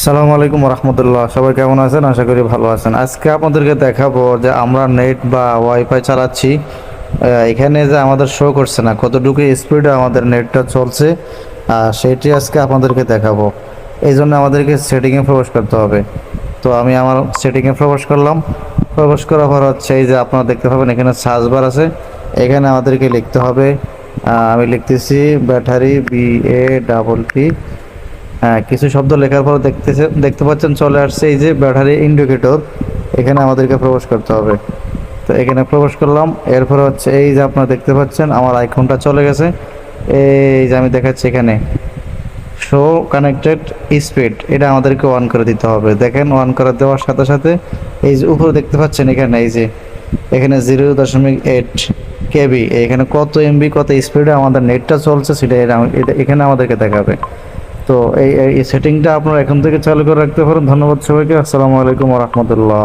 আসসালামু আলাইকুম রহমতুল্লাহ সবাই কেমন আছেন? আশা করি ভালো আছেন। আজকে আপনাদেরকে দেখাবো যে আমরা নেট বা ওয়াইফাই চালাচ্ছি। এখানে যে আমাদের শো করছে না, কতটুকু স্পিডে আমাদের নেটটা চলছে সেটি আজকে আপনাদেরকে দেখাবো। এই জন্য আমাদেরকে সেটিংয়ে প্রবেশ করতে হবে। তো আমি আমার সেটিংয়ে প্রবেশ করলাম। প্রবেশ করার পর হচ্ছে এই যে আপনারা দেখতে পাবেন, এখানে সার্চ বার আছে। এখানে আমাদেরকে লিখতে হবে। আমি লিখতেছি battery B A double T কিছু শব্দ লেখার পর দেখতেছে, দেখতে পাচ্ছেন চলে আসছে এই যে ব্যাটারি ইন্ডিকেটর। এখানে আমাদেরকে প্রবেশ করতে হবে। তো এখানে প্রবেশ করলাম, এরপর হচ্ছে এই যে আপনারা দেখতে পাচ্ছেন, আমার আইকনটা চলে গেছে। এই যে আমি দেখাচ্ছি এখানে। শো কানেক্টেড স্পিড এটা আমাদেরকে অন করে দিতে হবে। দেখেন অন করে দেওয়ার সাথে সাথে এই যে উপরে দেখতে পাচ্ছেন এখানে, এই যে এখানে জিরো দশমিক এইট কেবি এখানে কত এমবি কত স্পিডে আমাদের নেটটা চলছে, সেটা এটা এখানে আমাদেরকে দেখাবে। তো এই এই সেটিংটা আপনারা এখন থেকে চালু করে রাখতে পারেন। ধন্যবাদ সবাইকে। আসসালামু আলাইকুম রহমতুল্লাহ।